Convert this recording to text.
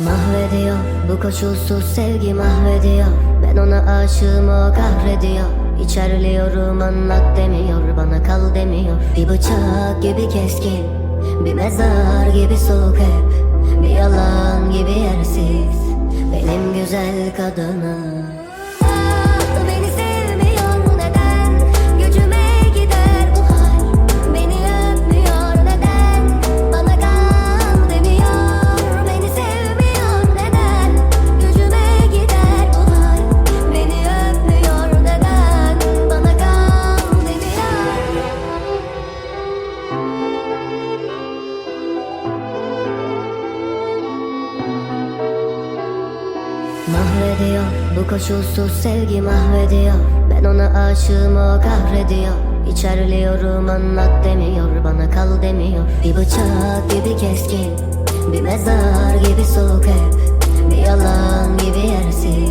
Mahvediyor bu koşulsuz sevgi mahvediyor. Ben ona aşığım o kahrediyor. İçerliyorum anlat demiyor bana kal demiyor. Bir bıçak gibi keskin Bir mezar gibi soğuk hep. Bir yalan gibi yersiz Benim güzel kadınım Mahvediyor bu koşulsuz sevgi mahvediyor Ben ona aşığım o kahrediyor. İçerliyorum anlat demiyor. Bana kal demiyor. Bir bıçak gibi keskin Bir mezar gibi soğuk hep. Bir yalan gibi yersiz.